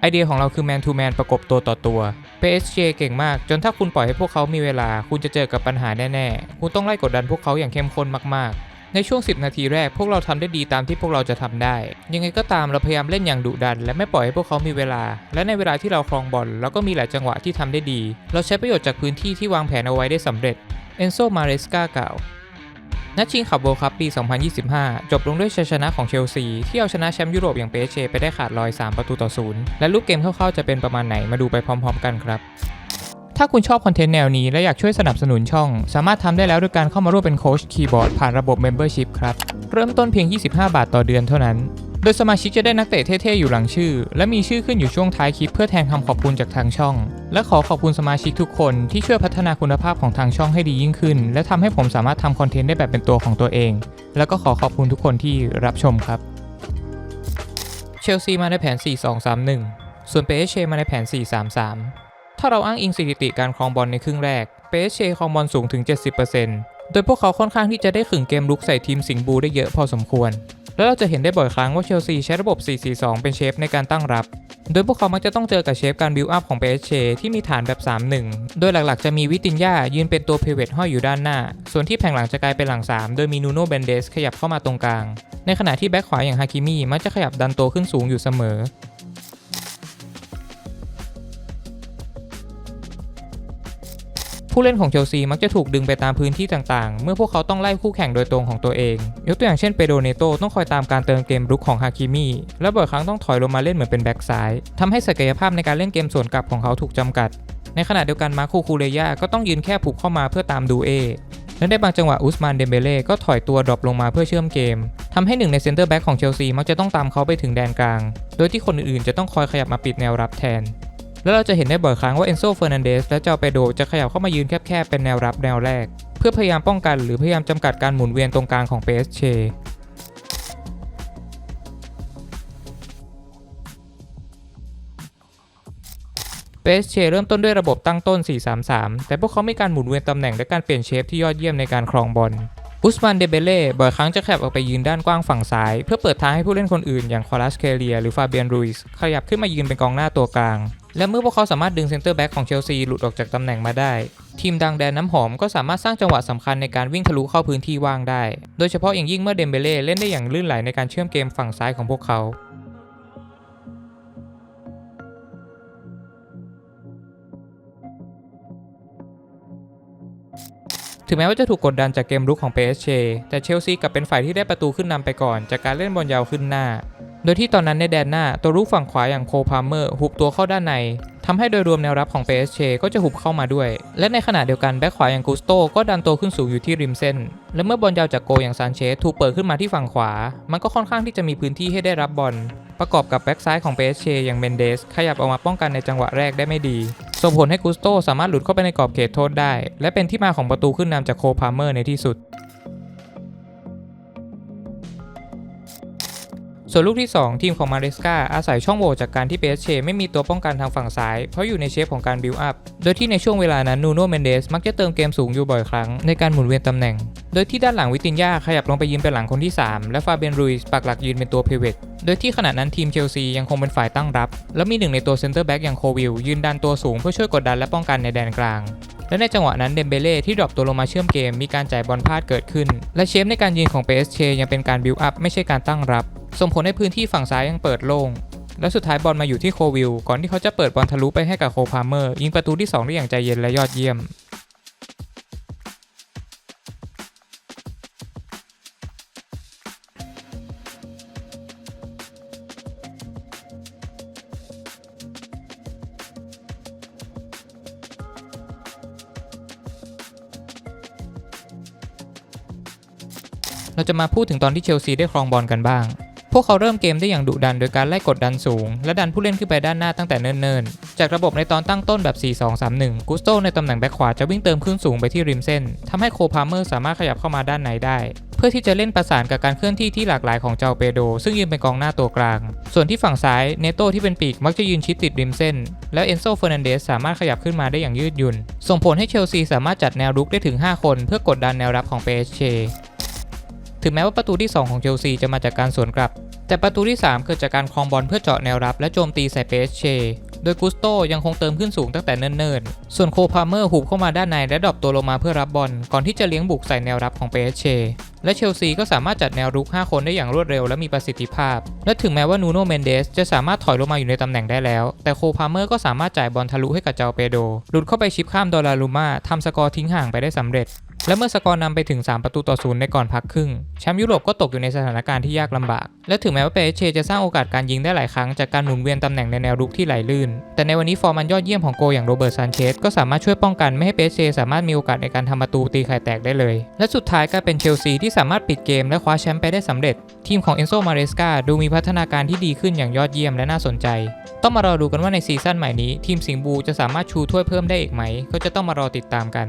ไอเดียของเราคือแมนทูแมนประกบตัวต่อตัว PSG เก่งมาก จนถ้าคุณปล่อยให้พวกเขามีเวลา คุณจะเจอกับปัญหาแน่ ๆ คุณต้องไล่กดดันพวกเขาอย่างเข้มข้นมากๆ ในช่วง 10 นาทีแรกพวกเราทำได้ดีตามที่พวกเราจะทำได้ ยังไงก็ตามเราพยายามเล่นอย่างดุดัน และไม่ปล่อยให้พวกเขามีเวลา และในเวลาที่เราครองบอลเราก็มีหลายจังหวะที่ทำได้ดี เราใช้ประโยชน์จากพื้นที่ที่วางแผนเอาไว้ได้สำเร็จเอนโซมาเรสกากล่าว นัดชิงขับเวิลด์คัพปี 2025 จบลงด้วยชัยชนะของเชลซี ที่เอาชนะแชมป์ยุโรปอย่างเปเชไปได้ขาดลอย 3 ประตูต่อศูนย์และรูปเกมคร่าวๆจะเป็นประมาณไหนมาดูไปพร้อมๆ กันครับถ้าคุณชอบคอนเทนต์แนวนี้และอยากช่วยสนับสนุนช่อง สามารถทำได้แล้วด้วยการเข้ามาร่วมเป็นโค้ชคีย์บอร์ดผ่านระบบ Membership ครับ เริ่มต้นเพียง 25 บาทต่อเดือนเท่านั้น โดยสมาชิกจะได้นักเตะเท่ๆอยู่หลังชื่อ และมีชื่อขึ้นอยู่ช่วงท้ายคลิปเพื่อแทนคำขอบคุณจากทางช่อง และขอขอบคุณสมาชิกทุกคนที่ช่วยพัฒนาคุณภาพของทางช่องให้ดียิ่งขึ้น และทำให้ผมสามารถทำคอนเทนต์ได้แบบเป็นตัวของตัวเอง แล้วก็ขอขอบคุณทุกคนที่รับชมครับเชลซีมาในแผน 4-2-3-1 ส่วนเปเชมาในแผน 4-3-3 ถ้าเราอ้างอิงสถิติการครองบอลในครึ่งแรกเปเชครองบอลสูงถึง 70%โดยพวกเขาค่อนข้างที่จะได้ขึงเกมลุกใส่ทีมสิงห์บูได้เยอะพอสมควร แล้วเราจะเห็นได้บ่อยครั้งว่าเชลซีใช้ระบบ 4-4-2 เป็นเชฟในการตั้งรับ โดยพวกเขามักจะต้องเจอกับเชฟการบิวอัพของเปเชที่มีฐานแบบ 3-1 โดยหลักๆ จะมีวิตินยายืนเป็นตัวเพเวตห้อยอยู่ด้านหน้า ส่วนที่แผงหลังจะกลายเป็นหลัง 3 โดยมีนูโน่เบนเดสขยับเข้ามาตรงกลาง ในขณะที่แบ็คขวาอย่างฮาคิมิมักจะขยับดันตัวขึ้นสูงอยู่เสมอ ผู้เล่นของเชลซีมักจะถูกดึงไปตามพื้นที่ต่างๆ เมื่อพวกเขาต้องไล่คู่แข่งโดยตรงของตัวเอง ยกตัวอย่างเช่นเปโดเนโตต้องคอยตามการเติมเกมรุกของฮาคิมิและบ่อยครั้งต้องถอยลงมาเล่นเหมือนเป็นแบ็กซ้ายทำให้ศักยภาพในการเล่นเกมสวนกลับของเขาถูกจำกัด ในขณะเดียวกันมาคูคูเรยาก็ต้องยืนแค่ผูกเข้ามาเพื่อตามดูเอและในบางจังหวะอุสมานเดมเบเล่ก็ถอยตัวดรอปลงมาเพื่อเชื่อมเกมทำให้หนึ่งในเซนเตอร์แบ็กของเชลซีมักจะต้องตามเขาไปถึงแดนกลาง โดยที่คนอื่นๆจะต้องคอยขยับมาปิดแนวรับแทน แล้วเราจะเห็นได้บ่อยครั้งว่าเอนโซเฟอร์นันเดสและเจ้าเปโดจะขยับเข้ามายืนแคบๆเป็นแนวรับแนวแรก เพื่อพยายามป้องกันหรือพยายามจำกัดการหมุนเวียนตรงกลางของเปสเชเปสเชเริ่มต้นด้วยระบบตั้งต้น 4-3-3 แต่พวกเขามีการหมุนเวียนตำแหน่งและการเปลี่ยนเชฟที่ยอดเยี่ยมในการครองบอล อุสมานเดเบเล่บ่อยครั้งจะแคบออกไปยืนด้านกว้างฝั่งซ้าย เพื่อเปิดทางให้ผู้เล่นคนอื่นอย่างคอรัสเคเลียหรือฟาเบียนรุยส์ขยับขึ้นมายืนเป็นกองหน้าตัวกลาง และเมื่อพวกเขาสามารถดึงเซนเตอร์แบ็กของเชลซีหลุดออกจากตำแหน่งมาได้ ทีมดังแดนน้ำหอมก็สามารถสร้างจังหวะสำคัญในการวิ่งทะลุเข้าพื้นที่ว่างได้ โดยเฉพาะอย่างยิ่งเมื่อเดมเบเล่เล่นได้อย่างลื่นไหลในการเชื่อมเกมฝั่งซ้ายของพวกเขา ถึงแม้ว่าจะถูกกดดันจากเกมรุกของ PSG แต่เชลซีกลับเป็นฝ่ายที่ได้ประตูขึ้นนำไปก่อน จากการเล่นบอลยาวขึ้นหน้า โดยที่ตอนนั้นในแดนหน้าตัวรุกฝั่งขวาอย่างโคพาเมอร์หุบตัวเข้าด้านในทำให้โดยรวมแนวรับของ PSG ก็จะหุบเข้ามาด้วย และในขณะเดียวกันแบ็คขวาอย่างกุสโตก็ดันตัวขึ้นสูงอยู่ที่ริมเส้น และเมื่อบอลยาวจากโกอย่างซานเชสถูกเปิดขึ้นมาที่ฝั่งขวา มันก็ค่อนข้างที่จะมีพื้นที่ให้ได้รับบอลประกอบกับแบ็กซ้ายของ PSG อย่างเมนเดสขยับออกมาป้องกันในจังหวะแรกได้ไม่ดี ส่งผลให้กุสโตสามารถหลุดเข้าไปในกรอบเขตโทษได้ และเป็นที่มาของประตูขึ้นนำจากโคพาเมอร์ในที่สุด ส่วนลูกที่ 2 ทีมของมาเรสกาอาศัยช่องโหว่จากการที่เปสเชไม่มีตัวป้องกันทางฝั่งซ้าย เพราะอยู่ในเชฟของการบิลอัพ โดยที่ในช่วงเวลานั้นนูโนเมนเดสมักจะเติมเกมสูงอยู่บ่อยครั้งในการหมุนเวียนตำแหน่ง โดยที่ด้านหลังวิตินยาขยับลงไปยืนเป็นหลังคนที่ 3 และฟาเบียนรุยส์ปักหลักยืนเป็นตัวเพเวต โดยที่ขณะนั้นทีมเชลซียังคงเป็นฝ่ายตั้งรับ และมีหนึ่งในตัวเซนเตอร์แบ็กอย่างโควิลยืนดันตัวสูงเพื่อช่วยกดดันและป้องกันในแดนกลาง และในจังหวะนั้นเดมเบเล่ที่ดรอปตัวลงมาเชื่อมเกมมีการจ่ายบอลพลาดเกิดขึ้น และเชฟในการยืนของ PSG ยังเป็นการบิลอัพไม่ใช่การตั้งรับ ส่งผลให้พื้นที่ฝั่งซ้ายยังเปิดโล่งและสุดท้ายบอลมาอยู่ที่โควิลก่อนที่เขาจะเปิดบอลทะลุไปให้กับโคพาเมอร์ยิงประตูที่ 2 ได้อย่างใจเย็นและยอดเยี่ยม เราจะมาพูดถึงตอนที่เชลซีได้ครองบอลกันบ้าง พวกเขาเริ่มเกมได้อย่างดุดันโดยการไล่กดดันสูง และดันผู้เล่นขึ้นไปด้านหน้าตั้งแต่เนิ่นๆ จากระบบในตอนตั้งต้นแบบ 4-2-3-1 กุสโตในตำแหน่งแบ็คขวาจะวิ่งเติมขึ้นสูงไปที่ริมเส้นทำให้โคพาเมอร์สามารถขยับเข้ามาด้านในได้ เพื่อที่จะเล่นประสานกับการเคลื่อนที่ที่หลากหลายของเจ้าเปโด ซึ่งยืนเป็นกองหน้าตัวกลาง ส่วนที่ฝั่งซ้ายเนโตที่เป็นปีกมักจะยืนชิดติดริมเส้น แล้วเอนโซเฟอร์นันเดสสามารถขยับขึ้นมาได้อย่างยืดหยุ่น ส่งผลให้เชลซีสามารถจัดแนวรุกได้ถึง 5 คน เพื่อกดดันแนวรับของเปเช ถึงแม้ว่าประตูที่ 2 ของเชลซีจะมาจากการสวนกลับ แต่ประตูที่ 3 เกิดจากการครองบอลเพื่อเจาะแนวรับและโจมตีใส่เปสเช โดยกุสโตยังคงเติมขึ้นสูงตั้งแต่เนิ่นๆ ส่วนโคพาเมอร์หุบเข้ามาด้านในและดรอปตัวลงมาเพื่อรับบอลก่อนที่จะเลี้ยงบุกใส่แนวรับของเปสเช และเชลซีก็สามารถจัดแนวรุก 5 คนได้อย่างรวดเร็วและมีประสิทธิภาพ และถึงแม้ว่านูโนเมนเดสจะสามารถถอยลงมาอยู่ในตำแหน่งได้แล้ว แต่โคพาเมอร์ก็สามารถจ่ายบอลทะลุให้กับเจาเปโดหลุดเข้าไปชิปข้ามดอลลารูมาทำสกอร์ทิ้งห่างไปได้สำเร็จ และเมื่อสกอร์นำไปถึง 3 ประตูต่อศูนย์ในก่อนพักครึ่ง แชมป์ยุโรปก็ตกอยู่ในสถานการณ์ที่ยากลำบาก และถึงแม้ว่าเปเชจะสร้างโอกาสการยิงได้หลายครั้งจากการหมุนเวียนตำแหน่งในแนวรุกที่ไหลลื่น แต่ในวันนี้ฟอร์มมันยอดเยี่ยมของโกอย่างโรเบิร์ตซานเชสก็สามารถช่วยป้องกันไม่ให้เปเชสามารถมีโอกาสในการทำประตูตีไข่แตกได้เลย และสุดท้ายก็เป็นเชลซีที่สามารถปิดเกมและคว้าแชมป์ไปได้สำเร็จ ทีมของเอนโซมาเรสกาดูมีพัฒนาการที่ดีขึ้นอย่างยอดเยี่ยมและน่าสนใจ ต้องมารอดูกันว่าในซีซั่นใหม่นี้ ทีมสิงห์บูจะสามารถชูถ้วยเพิ่มได้อีกไหม ก็จะต้องมารอติดตามกัน